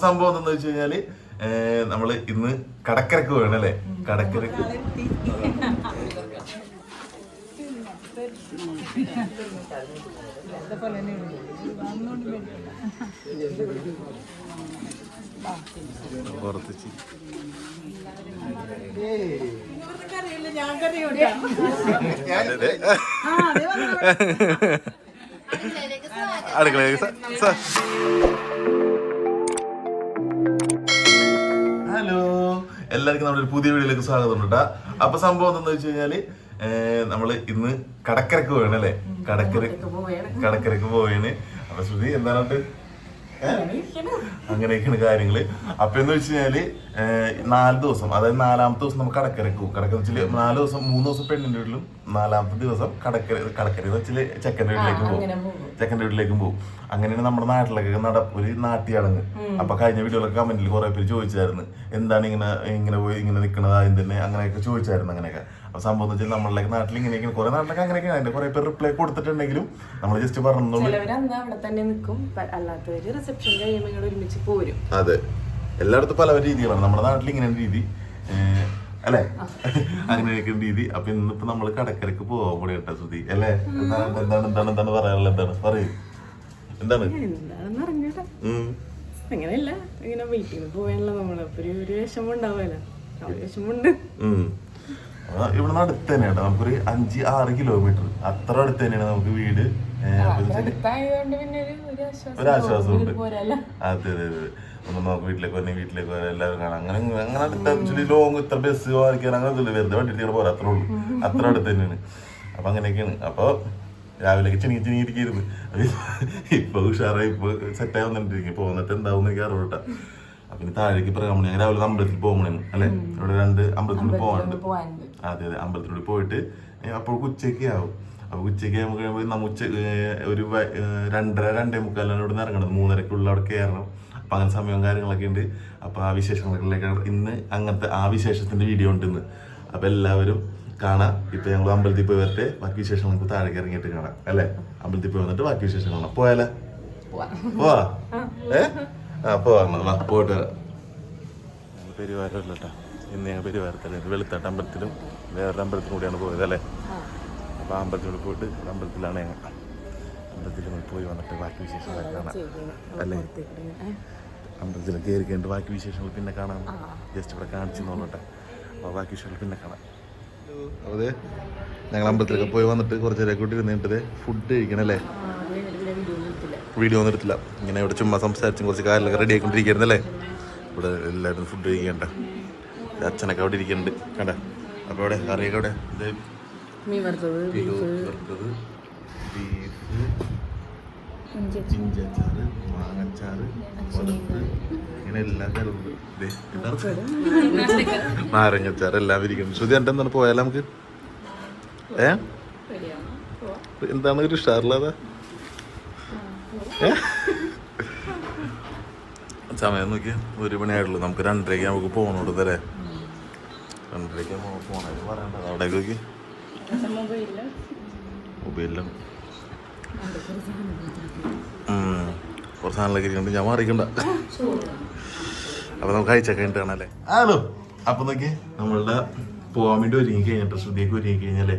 സംഭവം എന്താ വെച്ച് കഴിഞ്ഞാൽ നമ്മൾ ഇന്ന് കടക്കരക്ക് പോകണം അല്ലേ? കടക്കരക്ക്. പുറത്ത് അതെ, ഹലോ. എല്ലാവർക്കും നമ്മുടെ ഒരു പുതിയ വീഡിയോയിലേക്ക് സ്വാഗതം കേട്ടാ അപ്പൊ സംഭവം എന്താന്ന് വെച്ച് കഴിഞ്ഞാൽ നമ്മൾ ഇന്ന് കടക്കരക്ക് പോവാണ് അല്ലേ? കടക്കര കടക്കരക്ക് പോവാണ്. അപ്പൊ ശ്രുതി എന്താണ് അങ്ങനെയൊക്കെയാണ്. കാര്യങ്ങൾ അപ്പൊ എന്ന് വെച്ച് കഴിഞ്ഞാൽ നാല് ദിവസം അതായത് നാലാമത്തെ ദിവസം നമുക്ക് കടക്കരക്ക് പോകും കടക്കര വെച്ചാൽ നാല് ദിവസം മൂന്ന് ദിവസം പെണ്ണിന്റെ വീട്ടിലും നാലാമത്തെ ദിവസം കടക്കര കടക്കര എന്ന് വെച്ചാൽ ചെക്കന്റെ വീട്ടിലേക്ക് പോകും. ചെക്കന്റെ വീട്ടിലേക്കും പോകും. അങ്ങനെയാണ് നമ്മുടെ നാട്ടിലൊക്കെ നട ഒരു നാട്ടിയടങ്ങ്. അപ്പൊ കഴിഞ്ഞ വീഡിയോയിലൊക്കെ കമന്റിൽ കുറെ പേര് ചോദിച്ചായിരുന്നു. എന്താണ് ഇങ്ങനെ ഇങ്ങനെ പോയി ഇങ്ങനെ നിൽക്കുന്നത് ആദ്യം തന്നെ അങ്ങനെയൊക്കെ ചോദിച്ചായിരുന്നു അങ്ങനെയൊക്കെ. അപ്പൊ സംഭവം എന്ന് വെച്ചാൽ നമ്മളുടെ നാട്ടിൽ ഇങ്ങനെയൊക്കെ കുറെ നാട്ടിലൊക്കെ അങ്ങനെയൊക്കെയാണ്. അതിന്റെ കുറെ പേര് റിപ്ലൈ കൊടുത്തിട്ടുണ്ടെങ്കിലും നമ്മൾ ജസ്റ്റ് പറഞ്ഞു അവിടെ തന്നെ നിൽക്കും അല്ലാത്തവര് റിസപ്ഷൻ കഴിയുമ്പോൾ ഇങ്ങോട്ട് ഒരുമിച്ച് പോരും. അതെ. എല്ലായിടത്തും പല രീതികളാണ്. നമ്മുടെ നാട്ടിൽ ഇങ്ങനെ ഒരു രീതി അല്ലേ? അങ്ങനെയൊക്കെ രീതി. അപ്പൊ ഇന്നിപ്പോ നമ്മൾ കടക്കരക്ക് പോവാൻ കൂടെ കേട്ടോ ശ്രുതി. അല്ലേ? എന്താണ് എന്താണ് എന്താണ് എന്താണ് പറയാനുള്ളത്? എന്താണ്? പറയൂ. എന്താണ്. അങ്ങനെയല്ല. ഇങ്ങനെ വീട്ടിൽ പോവാനുള്ള നമ്മളെ ഒരു ഒരു വിഷമം ഉണ്ടാവുമല്ലോ. ഒരു വിഷമമുണ്ട്. ഇവിടുന്ന് അടുത്ത് തന്നെയാണ്. നമുക്കൊരു അഞ്ച് ആറ് കിലോമീറ്റർ അത്ര അടുത്ത് തന്നെയാണ് നമുക്ക് വീട്. ഒരു ഒരു ആശ്വാസം ഒരു ആശ്വാസമുണ്ട് അതെ അതെ അതെ. ഒന്ന് നമുക്ക് വീട്ടിലേക്ക് വന്നെ വീട്ടിലേക്ക് വരാം എല്ലാവരും കാണാം. അങ്ങനെ അങ്ങനെ അടുത്ത് ആക്ച്വലി ലോങ് ഇത്ര ബസ് വായിക്കാൻ അങ്ങനെ ഒന്നുമില്ല. വെറുതെ വണ്ടിയിട്ട് പോരാ അത്രേ ഉള്ളൂ. അത്ര അടുത്ത് തന്നെയാണ്. അപ്പൊ അങ്ങനെയൊക്കെയാണ്. അപ്പൊ രാവിലേക്ക് ചിണി ചിണി ഇരിക്കുന്നു ഇപ്പൊ ഉഷാറായി ഇപ്പൊ സെറ്റായി വന്നിട്ടിരിക്കും ഇപ്പൊ വന്നിട്ട് എന്താവും എനിക്ക് അറിവിട്ടാ അപ്പൊ ഇനി താഴേക്ക് പറയാൻ രാവിലെ അമ്പലത്തിൽ പോകണേ അല്ലെ? ഇവിടെ രണ്ട് അമ്പലത്തിൽ പോകാനുണ്ട്. അതെ അതെ അമ്പലത്തിനോട് പോയിട്ട് അപ്പോൾ ഉച്ചയ്ക്ക് ആവും. അപ്പോൾ ഉച്ചയ്ക്ക് നമുക്ക് കഴിയുമ്പോൾ നമ്മ ഉച്ച ഒരു രണ്ടര രണ്ടേ മുക്കാലാണ് ഇവിടെ നിന്ന് ഇറങ്ങണത്. മൂന്നരക്കുള്ള അവിടെ കയറണം അപ്പം അങ്ങനെ സമയവും കാര്യങ്ങളൊക്കെ ഉണ്ട്. അപ്പോൾ ആ വിശേഷങ്ങളിലേക്കാണ് ഇന്ന് അങ്ങനത്തെ ആ വിശേഷത്തിന്റെ വീഡിയോ ഉണ്ട് ഇന്ന്. അപ്പോൾ എല്ലാവരും കാണാം. ഇപ്പം ഞങ്ങൾ അമ്പലത്തിൽ പോയി വരട്ടെ. ബാക്കി വിശേഷങ്ങൾ നമുക്ക് താഴേക്ക് ഇറങ്ങിയിട്ട് കാണാം. അല്ലേ? അമ്പലത്തിൽ പോയി വന്നിട്ട് ബാക്കി വിശേഷങ്ങൾ കാണാം. പോയാലേ? പോവാ. ഏ? ആ പോവാ. പോയിട്ട് വരാം. പെരുവാരമല്ല കേട്ടോ ഇന്ന് ഞാൻ പെരുവാരത്തല്ലേ വെളുത്താട്ട് അമ്പലത്തിലും വേറൊരു അമ്പലത്തിലും കൂടിയാണ് പോയത് അല്ലേ? അപ്പോൾ ആ അമ്പലത്തിലൂടെ പോയിട്ട് അമ്പലത്തിലാണ് ഞങ്ങൾ. അമ്പലത്തിൽ പോയി വന്നിട്ട് ബാക്കി വിശേഷങ്ങൾ കാണാം. അല്ലേ? അമ്പലത്തിൽ കയറി കഴിഞ്ഞിട്ട് ബാക്കി വിശേഷങ്ങൾ പിന്നെ കാണാം. ജസ്റ്റ് ഇവിടെ കാണിച്ചു നോക്കട്ടെ അപ്പോൾ ബാക്കി വിശേഷങ്ങൾ പിന്നെ കാണാം. അതെ ഞങ്ങൾ അമ്പലത്തിലൊക്കെ പോയി വന്നിട്ട് കുറച്ച് നേരം കൂട്ടി ഇരുന്നിട്ട് ഫുഡ് കഴിക്കണല്ലേ വീഡിയോ ഒന്നും എടുത്തില്ല. ഇങ്ങനെ ഇവിടെ ചുമ്മാ സംസാരിച്ചും കുറച്ച് കാര്യങ്ങളൊക്കെ റെഡി ആയിക്കൊണ്ടിരിക്കുന്നല്ലേ ഇവിടെ എല്ലാവരും ഫുഡ് കഴിക്കണ്ട. അച്ഛനൊക്കെ അവിടെ ഇരിക്കുന്നുണ്ട്. കണ്ട? അപ്പോൾ അവിടെ കറിയൊക്കെ അവിടെ ഇത് മീൻ വറുത്തത് വറുത്തത് ബീഫ് ഇഞ്ചച്ചാറ് മാങ്ങച്ചാറ് വറുത്ത്. ഇങ്ങനെ എല്ലാ കരുണ്ട് നാരങ്ങച്ചാറ് എല്ലാം ഇരിക്കുന്നു. ശ്രുതി എന്റെ എന്താണ് പോയാലോ നമുക്ക്? ഏ? എന്താണ് ഒരു ഉഷാറുള്ളതാ ഏ? സമയം നോക്കി ഒരു മണിയായിട്ടുള്ളൂ നമുക്ക് രണ്ടരയ്ക്ക് നമുക്ക് പോകണോട്ട് തരേ രണ്ടരയ്ക്ക് പോകണത് പറയണ്ടത് അവിടേക്ക് നോക്കി. മൊബൈലിലാണ്. കുറച്ച് സാധനങ്ങളൊക്കെ ഇരിക്കുന്നുണ്ട്. ഞാൻ മാറിക്കണ്ട. അപ്പൊ നമുക്ക് അയച്ചൊക്കെ കഴിഞ്ഞിട്ട് കാണാല്ലേ ഹലോ. അപ്പൊ നോക്കി. നമ്മളുടെ പോവാൻ വേണ്ടി ഒരുങ്ങി കഴിഞ്ഞിട്ട് ശ്രുതിയൊക്കെ ഒരുങ്ങി കഴിഞ്ഞാലേ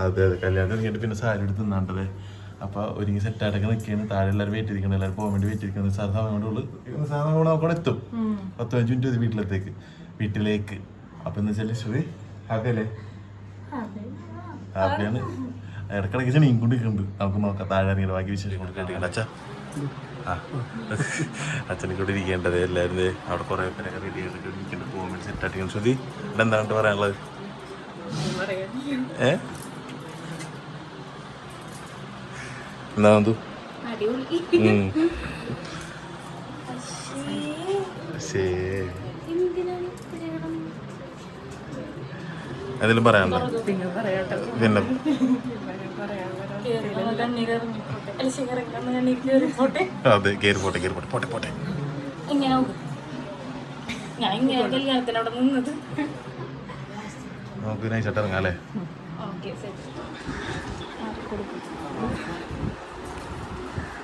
അതെ അതെ. കല്യാണം കഴിഞ്ഞിട്ട് പിന്നെ സാരി എടുത്ത് നിന്നാണ്ടത് അപ്പൊ ഒരു സെറ്റ് അടക്കം നിൽക്കുകയാണ്. താഴെ എല്ലാവരും വെയിറ്റ് ഇരിക്കണം എല്ലാവരും പോകാൻ വേണ്ടി വെയിറ്റ് ഇരിക്കുന്നത് സാർ സമയം കൊണ്ടുള്ളൂ സാധനം നമ്മൾ അവിടെ എത്തും. പത്ത് പതിനഞ്ച് മിനിറ്റ് മതി വീട്ടിലത്തേക്ക്. വീട്ടിലേക്ക്. അപ്പൊ എന്ന് വെച്ചാൽ ശ്രുതി ഹാപ്പി. അല്ലേ ഹാപ്പിയാണ് ഇടക്കിടയ്ക്ക് ചെണീം കൊണ്ടിരിക്കുന്നുണ്ട് നമുക്ക് നോക്കാം. താഴെ ഇറങ്ങിയിട്ട് ബാക്കി വിശേഷം കൊണ്ട് കേട്ടിട്ടുണ്ട് അച്ഛാ. ആ. അച്ഛനെ കൂടെ ഇരിക്കേണ്ടത്. എല്ലാവരും അവിടെ കുറേ പേരൊക്കെ റെഡി ആയിട്ട് ഇരിക്കുന്നുണ്ട്. പോകാൻ വേണ്ടി സെറ്റ് ആയിട്ട് ശ്രുതി ഇവിടെ എന്താണ് പറയാനുള്ളത്? ഏ എന്താ എന്തെങ്കിലും പറയാനുണ്ടോ? പിന്നെ അതെ കേറി പോട്ടെ കേറി പോട്ടെ പോട്ടെ പോട്ടെ. ഇങ്ങനെ നോക്ക്. ഞാൻ ഇങ്ങനെ കല്യാണത്തിന് അവിടെ നിന്നത്. നമുക്ക് നൈസായിട്ട് ഇറങ്ങാം അല്ലേ? ഓക്കെ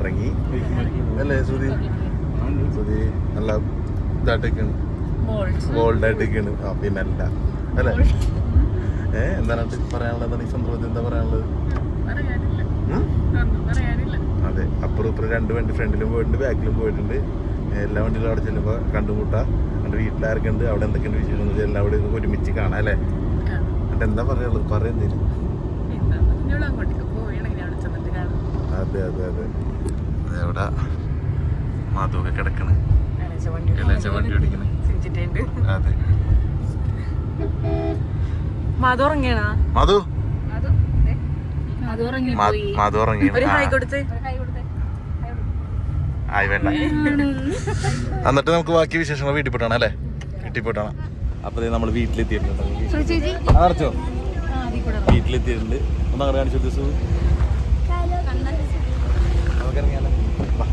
ഇറങ്ങി. അല്ലേ സുധി? സുധി നല്ല ഇതായിട്ടൊക്കെയാണ്. ബോൾഡ് ആയിട്ടൊക്കെയാണ്. ആ പിന്നെ അല്ല. അല്ലേ? ഏ എന്താണ് പറയാനുള്ളത്? ഈ സന്ദർഭത്തിൽ എന്താ പറയാനുള്ളത്? അതെ അപ്പുറം ഇപ്പുറം രണ്ട് വണ്ടി ഫ്രണ്ടിലും പോയിട്ടുണ്ട് ബാക്കിലും പോയിട്ടുണ്ട്. എല്ലാ വണ്ടികളും അവിടെ ചെല്ലുമ്പോൾ കണ്ടുമുട്ടാ. എന്റെ വീട്ടിലാർക്കുണ്ട് അവിടെ എന്തൊക്കെയുണ്ട് വിശേഷം എന്ന് വെച്ചാൽ അവിടെ ഒരുമിച്ച് കാണാം അല്ലേ? എന്നിട്ട് എന്താ പറയുള്ളൂ പറയുന്നില്ല അതെ അതെ അതെ. എവിടെ മാധുവൊക്കെ കിടക്കണ്. ഇളച്ച വണ്ടി ഇളച്ച വണ്ടി ഓടിക്കണ്. ചിരിച്ചിട്ടുണ്ട് അതെ. മാധു ഉറങ്ങിയണാ? മാധു? മാധു ഉറങ്ങി ആയി വേണ്ട. എന്നിട്ട് നമുക്ക് ബാക്കി വിശേഷങ്ങൾ വീട്ടിൽ പോയിട്ടാണ് അല്ലേ? വീട്ടിൽ പോയിട്ടാണ്. അപ്പൊ നമ്മൾ വീട്ടിലെത്തിയിട്ടുണ്ട്. വീട്ടിലെത്തിയിട്ടുണ്ട്. ഒന്ന് അങ്ങനെ കാണിച്ചു നമുക്ക് ഇറങ്ങിയാലോ വാ.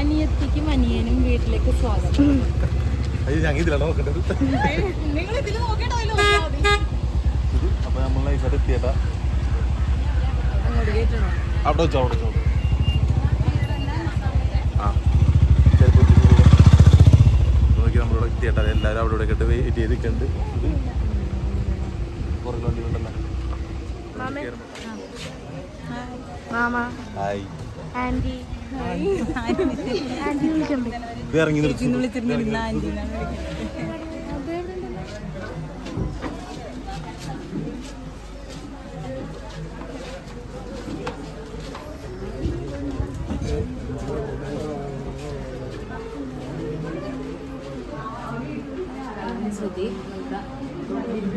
അനിയത്തിക്കും അനിയനും വീട്ടിലേക്ക് സ്വാഗതം അയ്യോ ഞങ്ങൾ ഇതിലാണ് നോക്കേണ്ടത്. അപ്പൊ നമ്മൾ നൈസായിട്ട് എത്തിയേട്ടാ അവിടെ വെച്ചോ അവിടെ വെച്ചോ. നമ്മളിവിടെ എത്തിയേട്ടാ എല്ലാവരും അവിടെ ഇവിടെ കേട്ട് വെയിറ്റ് ചെയ്തിട്ടുണ്ട് കുറേ വണ്ടികളുണ്ടല്ലോ മാമ. ഹായ് ഇത്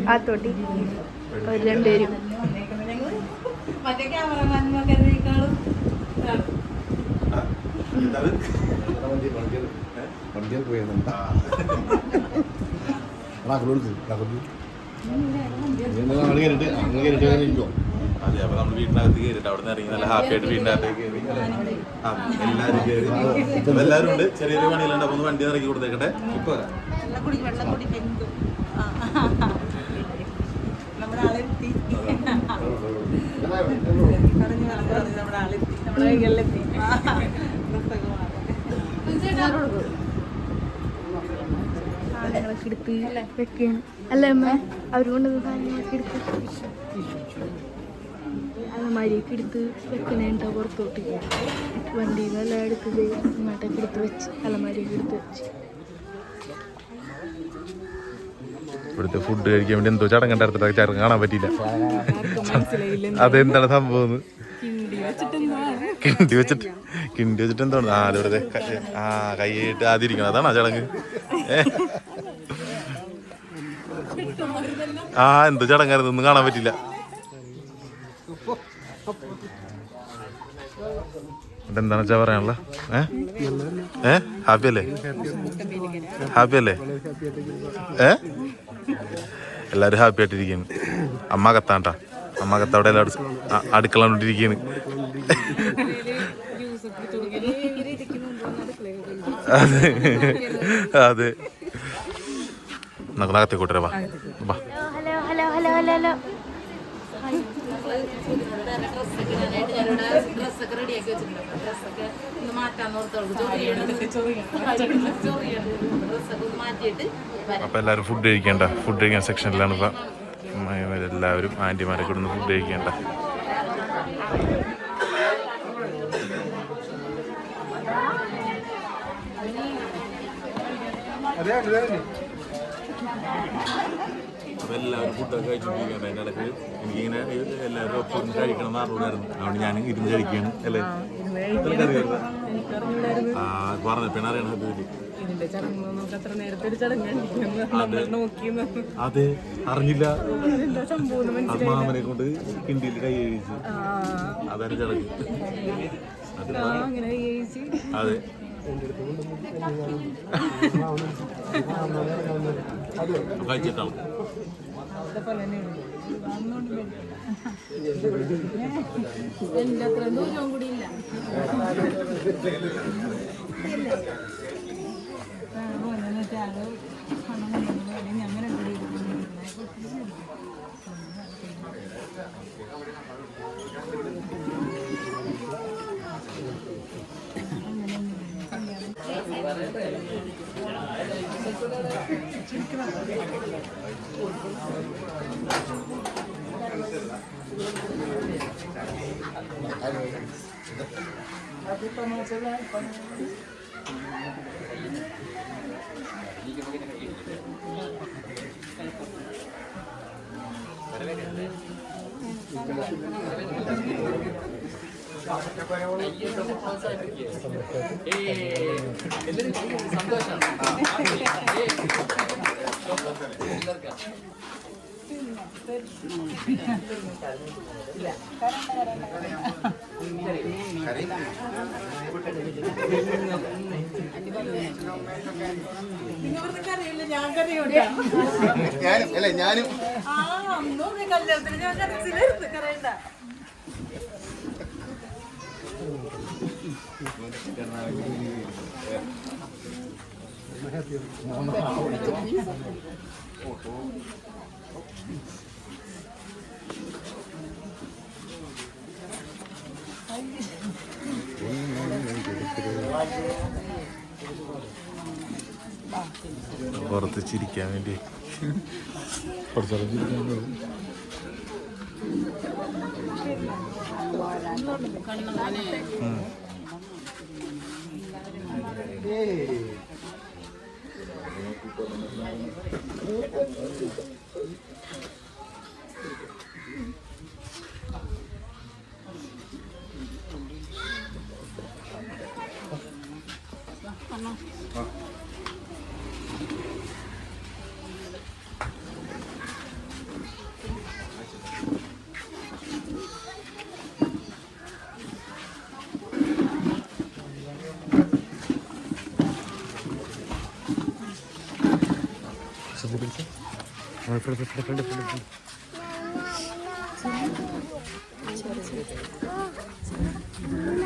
ആ തൊട്ടി ഒരു രണ്ടുപേരും. മറ്റേ ക്യാമറമാൻമാർക്കാളും വണ്ടിയിൽ. ഇരിക്കോ അതെ അപ്പൊ നമ്മൾ വീടിനകത്ത് കയറിയിട്ട് അവിടെ നിന്ന് ഇറങ്ങി നല്ല ഹാപ്പി ആയിട്ട് വീടിനകത്തേക്ക് എല്ലാവരും കയറി. അപ്പൊ എല്ലാവരും ഉണ്ട്. ചെറിയൊരു പണിയിലുണ്ട് അപ്പൊ ഒന്ന് വണ്ടി ഇറക്കി കൊടുത്തേക്കട്ടെ. ഇപ്പൊ നമ്മുടെ ആളെത്തി നമ്മുടെ കൈകളിലെത്തി. സാധനങ്ങളൊക്കെ എടുത്ത് വെക്കണം അല്ലേ അമ്മ? അവർ കൊണ്ടുവന്ന സാധനങ്ങളൊക്കെ എടുത്ത് അലമാരിയൊക്കെ എടുത്ത് വെക്കണേണ്ട പുറത്തോട്ട്. ഇങ്ങോട്ടൊക്കെ എടുത്ത് വെച്ച് അലമാരിയൊക്കെ എടുത്ത് വെച്ച്. ഇവിടുത്തെ ഫുഡ് കഴിക്കാൻ വേണ്ടി എന്തോ ചടങ്ങുണ്ടായിരുന്നിട്ട് ചടങ്ങ് കാണാൻ പറ്റിയില്ല. അതെന്താണ് സംഭവം? കിണ്ടി വെച്ചിട്ട് കിണ്ടി വെച്ചിട്ട് എന്താണ് ആ ഇവിടെ ആ കൈയിട്ട് ആദ്യം അതാണ് ചടങ്ങ്. ആ എന്ത് ചടങ്ങായിരുന്നു? ഒന്നും കാണാൻ പറ്റില്ല. എന്താണ് വെച്ചാ പറയാനുള്ള? ഏ? ഹാപ്പി അല്ലേ? ഹാപ്പി അല്ലേ? ഏ? എല്ലാവരും ഹാപ്പി ആയിട്ടിരിക്കുന്നു. അമ്മ കത്താണ്ടാ. അമ്മ കത്ത അവിടെ എല്ലാവരും അടുക്കള കൊണ്ടിരിക്കുന്നു അതെ. അതെ. നമുക്ക് നകത്തെ കൂട്ടരെ വാ വാ hello hello hello hello hello ഡ്രസ്സൊക്കെ റെഡിയാക്കി വെച്ചിട്ടുണ്ട് ഡ്രസ്സൊക്കെ ഒന്ന് മാറ്റിയിട്ട് അപ്പൊ എല്ലാവരും ഫുഡ് കഴിക്കേണ്ട. ഫുഡ് കഴിക്കാൻ സെക്ഷനിലാണ് ഇപ്പൊ. എല്ലാവരും ആന്റിമാരൊക്കെ ഇടുന്ന് ഫുഡ് കഴിക്കേണ്ട. അപ്പൊ എല്ലാവരും ഫുഡൊക്കെ കഴിച്ചോണ്ടിരിക്കട്ടെ അതിന്റെ ഇടയ്ക്ക് എനിക്കിങ്ങനെ എല്ലാവരും ഒപ്പം കഴിക്കണം എന്ന് അറിഞ്ഞൂടായിരുന്നു അതുകൊണ്ട് ഞാൻ ഇരുന്ന് കഴിക്കുകയാണ് അല്ലേ? ആ ഒരു നമ്മൾ നോക്കി നിന്ന്. അതെ. അറിഞ്ഞില്ല. അത് മാമനെ കൊണ്ട് കിണ്ടിയിൽ കൈ കഴിച്ചു അതാണ് ചടങ്ങ്. അതെ. കഴിച്ചിട്ടാണ് എന്റെ അത്ര ദൂരവും കൂടി ഇല്ല Gracias. ഞാൻ ഞാനും അല്ല ഞാനും. ആ കല്യാണത്തിന് ഞാൻ കറിയണ്ട പുറത്ത് ചിരിക്കാൻ വേണ്ടി. പുറത്തോളം ചിരിക്കാൻ വേണ്ടി കണ്ണു Hey. 불러 불러 불러 불러 불러. 아, 엄마 엄마.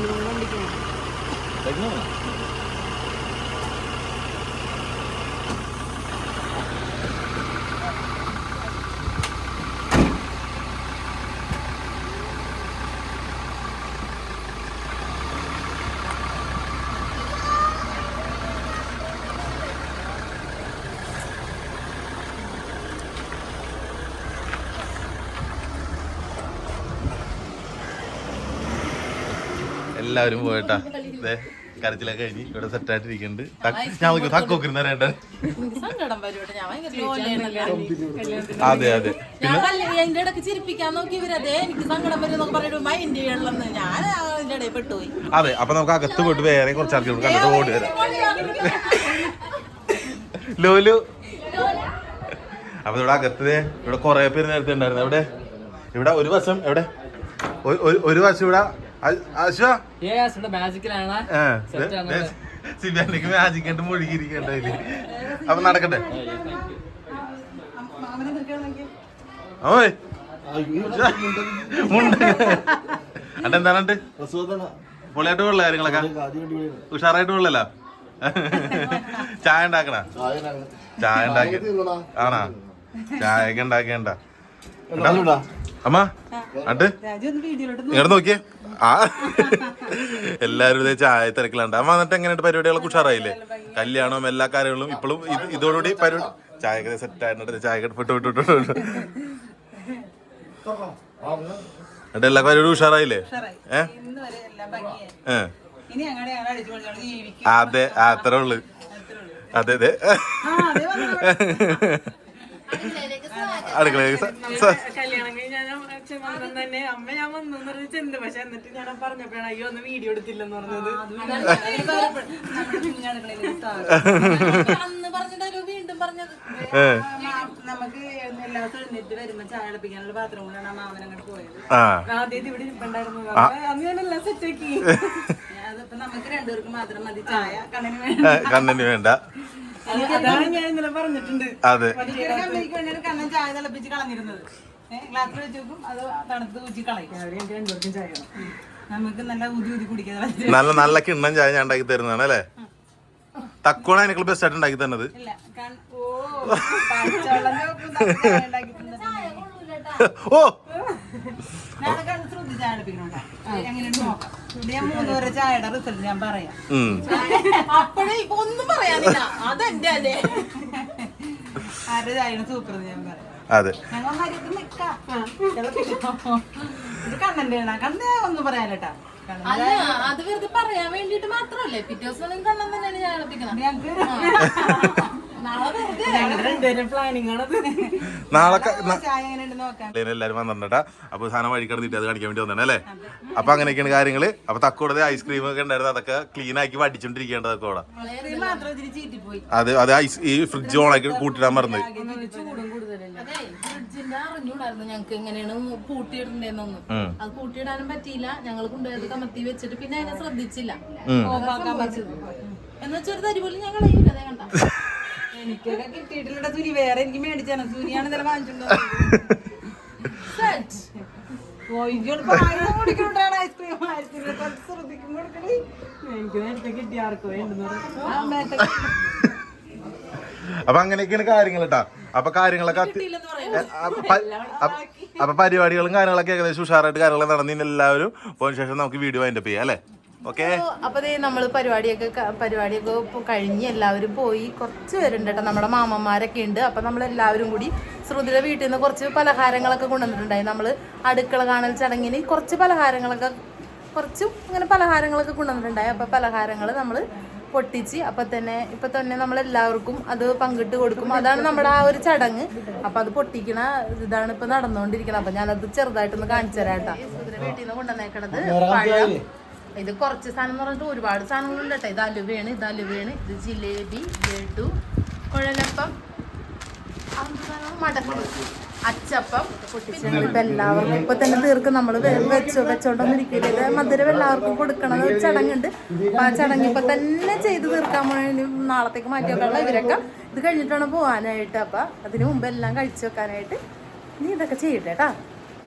വണ്ടിക്ക് എല്ലാവരും പോയിട്ടാ. ദേ കരച്ചിലൊക്കെ കഴിഞ്ഞ് ഇവിടെ സെറ്റ് ആയിട്ടിരിക്കുന്നുണ്ട്. ഞാൻ നോക്കി തക്കോക്കിരുന്ന രണ്ട എനിക്ക് സങ്കടം വരും കേട്ടോ. ഞാൻ ഭയങ്കര അതെ അതെ. ഇടയ്ക്ക് ചിരിപ്പിക്കാൻ നോക്കി ഇവരതേ എനിക്ക് സങ്കടം വരും എന്നൊക്കെ പറഞ്ഞിട്ട് മൈൻഡ് ചെയ്യണമെന്ന് ഞാൻ അതിന്റെ ഇടയിൽ പെട്ടുപോയി. അതെ അപ്പൊ നമുക്ക് അകത്ത് പോയിട്ട് വേറെ കുറച്ച് ആൾക്കാർ കണ്ടിട്ട് ഓടി വരാം. ലോലു. അപ്പൊ ഇവിടെ അകത്ത് ദേ ഇവിടെ കുറെ പേര് നേരത്തെ ഉണ്ടായിരുന്നു. എവിടെ? ഇവിടെ ഒരു വശം എവിടെ? ഒരു വശം ഇവിടെ സിബിയാനിക്ക് മുഴുകിയിരിക്കണ്ട ഇതിൽ? അപ്പൊ നടക്കട്ടെ. ഓയ്. മുണ്ട്. അതെന്താണ്ട് പൊളിയായിട്ട് കൊള്ള കാര്യങ്ങളൊക്കെ? ഉഷാറായിട്ട് കൊള്ളല്ല ചായ ഉണ്ടാക്കണ? ചായ ഉണ്ടാക്കി. ആണാ? ചായ ഒക്കെ ഉണ്ടാക്കേണ്ട അമ്മ അണ്ട് ഇങ്ങോട്ട് നോക്കിയേ. ആ. എല്ലാരും ഇതേ ചായ തിരക്കിലുണ്ട്. അമ്മ എന്നിട്ട് എങ്ങനെയുണ്ട് പരിപാടികളൊക്കെ ഉഷാറായില്ലേ? കല്യാണവും എല്ലാ കാര്യങ്ങളും ഇപ്പോഴും ഇത് ഇതോടുകൂടി പരിപാടി ചായ സെറ്റ് ആയിട്ട് ചായ വിട്ടു വിട്ടു എന്നിട്ട് എല്ലാ പരിപാടിയും ഉഷാറായില്ലേ? ഏ? അതെ അത്രേ ഉള്ളു. അതെ അതെ. അടുക്കള അച്ഛൻ വന്നു തന്നെ. അമ്മ ഞാൻ വന്നു എന്ന് ചെന്ത് പക്ഷെ എന്നിട്ട് ഞാൻ പറഞ്ഞപ്പോഴാണ് അയ്യോ ഒന്ന് വീഡിയോ എടുത്തില്ലെന്ന് പറഞ്ഞത്. അന്ന് പറഞ്ഞിട്ടല്ലോ വീണ്ടും പറഞ്ഞത്. നമുക്ക് എല്ലാ ദിവസവും എഴുന്നേറ്റ് വരുമ്പോ ചായ അടപ്പിക്കാനുള്ള പാത്രം കൊണ്ടാണ് മാമൻ അങ്ങോട്ട് പോയത്. ആദ്യമായിട്ട് ഇവിടെ ഇരിപ്പുണ്ടായിരുന്നു. അന്ന് ഞാനെല്ലാം സെറ്റാക്കി അതിപ്പോ നമുക്ക് രണ്ടുപേർക്ക് മാത്രം മതി ചായ കണ്ണിന് വേണ്ട. കണ്ണിന് വേണ്ട. അതാണ് ഞാൻ ഇന്നലെ പറഞ്ഞിട്ടുണ്ട്. അതെ. കണ്ണൻ ചായ തിളപ്പിച്ച് കളഞ്ഞിരുന്നത്. ഗ്ലാസ്സിൽ വെച്ച് നോക്കും അത് തണുത്ത് ഊച്ചി കളയും. രണ്ടുപേർക്കും ചായ വേണം. നമുക്ക് നല്ല ഊതി ഊതി കുടിക്കാൻ നല്ല നല്ല കിണ്ണം ചായ ഞാൻ ഉണ്ടാക്കി തരുന്നതാണ് അല്ലേ? തക്കോള എനിക്ക് ബെസ്റ്റ് ആയിട്ട് ഉണ്ടാക്കി തന്നത് ഇല്ല ഓ ഞാൻ അപ്പോഴേ ഒന്നും പറയാനില്ല. അതെന്റെ അല്ലേ? ആരുടെ ചായ സൂപ്പർ ഞാൻ പറയാം. അതെ. ഞങ്ങൾ മരുന്ന് നിക്കാം ഇത് കണ്ണന്റെ കണ്ണ ഒന്നും പറയാനട്ടാ അല്ല അത് വെറുതെ പറയാൻ വേണ്ടിട്ട് മാത്രല്ലേ പിറ്റേ ദിവസം കണ്ണൻ കണ്ണം തന്നെയാണ് ഞാൻ നാളെ എല്ലാവരും വന്നിട്ടാ അപ്പൊ സാധനം വഴി കിടന്നിട്ട് അത് കാണിക്കാൻ വേണ്ടി വന്നേ അല്ലേ? അപ്പൊ അങ്ങനെയൊക്കെയാണ് കാര്യങ്ങൾ. അപ്പൊ തക്കോടത് ഐസ്ക്രീം ഒക്കെ ഉണ്ടായിരുന്നു. അതൊക്കെ ക്ലീൻ ആക്കി വടിച്ചോണ്ടിരിക്കേണ്ടത് തക്കോട അത് അത് ഐസ് ഈ ഫ്രിഡ്ജ് ഓണാക്കി കൂട്ടിടാൻ മറന്നത് അതെ ഫ്രിഡ്ജിന്റെ അറിഞ്ഞൂടായിരുന്നു ഞങ്ങക്ക് എങ്ങനെയാണ് പൂട്ടിയിടണ്ടേന്നൊന്നും ഉം. അത് പൂട്ടിയിടാനും പറ്റിയില്ല. ഞങ്ങൾ കൊണ്ടുപോയത് കമത്തി വെച്ചിട്ട് പിന്നെ അതിനെ ശ്രദ്ധിച്ചില്ല. ഉം. എന്ന് വെച്ചാൽ ഒരു തരി പോലും ഞാൻ കളയൂല കണ്ട. എനിക്കൊക്കെ കിട്ടിയിട്ടില്ല സുനി. വേറെ എനിക്ക് മേടിച്ചാണ്. സുനിയാണ് ഇന്നലെ ഐസ്ക്രീം ആയിരത്തി എനിക്ക് നേരത്തെ കിട്ടിയ ആർക്കോ അപ്പൊ അങ്ങനെയൊക്കെയാണ് കാര്യങ്ങൾ കേട്ടാ അപ്പൊ കാര്യങ്ങളൊക്കെ അപ്പൊ പരിപാടികളും കാര്യങ്ങളൊക്കെ ഏകദേശം ഉഷാറായിട്ട് കാര്യങ്ങളൊക്കെ നടന്നിന് എല്ലാവരും. പോയതിനു ശേഷം നമുക്ക് വീഡിയോ അതിന്റെ ചെയ്യാം അല്ലേ? ഓക്കെ? അപ്പൊ ദേ നമ്മൾ പരിപാടിയൊക്കെ പരിപാടിയൊക്കെ കഴിഞ്ഞ് എല്ലാവരും പോയി കുറച്ച് പേരുണ്ട് കേട്ടോ നമ്മുടെ മാമന്മാരൊക്കെ ഉണ്ട്. അപ്പൊ നമ്മൾ എല്ലാവരും കൂടി ശ്രുതിയുടെ വീട്ടിൽ നിന്ന് കുറച്ച് പലഹാരങ്ങളൊക്കെ കൊണ്ടുവന്നിട്ടുണ്ടായി. നമ്മൾ അടുക്കള കാണൽ ചടങ്ങിന് കുറച്ച് പലഹാരങ്ങളൊക്കെ കുറച്ചും ഇങ്ങനെ പലഹാരങ്ങളൊക്കെ കൊണ്ടുവന്നിട്ടുണ്ടായി. അപ്പൊ പലഹാരങ്ങൾ നമ്മൾ പൊട്ടിച്ച് അപ്പൊ തന്നെ ഇപ്പൊ തന്നെ നമ്മൾ എല്ലാവർക്കും അത് പങ്കിട്ട് കൊടുക്കും. അതാണ് നമ്മുടെ ആ ഒരു ചടങ്ങ്. അപ്പൊ അത് പൊട്ടിക്കണ ഇതാണ് ഇപ്പൊ നടന്നുകൊണ്ടിരിക്കുന്നത് അപ്പൊ ഞാനത് ചെറുതായിട്ടൊന്ന് കാണിച്ചു തരാം കേട്ടോ ശ്രുതിയുടെ വീട്ടിൽ നിന്ന് കൊണ്ടുവന്നേക്കണത് പഴം. ഇത് കുറച്ച് സാധനം എന്ന് പറഞ്ഞിട്ട് ഒരുപാട് സാധനങ്ങളുണ്ട് കേട്ടോ. ഇത് അലുവയാണ് ഇത് അലുവയാണ് ഇത് ജിലേബി ലഡു കുഴലപ്പം? മടക്ക്. അച്ചപ്പം ഇപ്പൊ എല്ലാവർക്കും ഇപ്പൊ തന്നെ തീർക്കും. നമ്മൾ വെച്ചോ വെച്ചോണ്ടൊന്നും ഇരിക്കില്ല ഇത് മധുരം എല്ലാവർക്കും കൊടുക്കണത് ഒരു ചടങ്ങുണ്ട്. അപ്പൊ ആ ചടങ്ങ് ഇപ്പൊ തന്നെ ചെയ്ത് തീർക്കാൻ വേണ്ടി നാളത്തേക്ക് മാറ്റി വെക്കാനുള്ള ഇവരൊക്കെ ഇത് കഴിഞ്ഞിട്ടാണ് പോകാനായിട്ട് അപ്പൊ അതിനു മുമ്പ് എല്ലാം കഴിച്ചു വെക്കാനായിട്ട് നീ ഇതൊക്കെ ചെയ്യട്ടെ കേട്ടാ.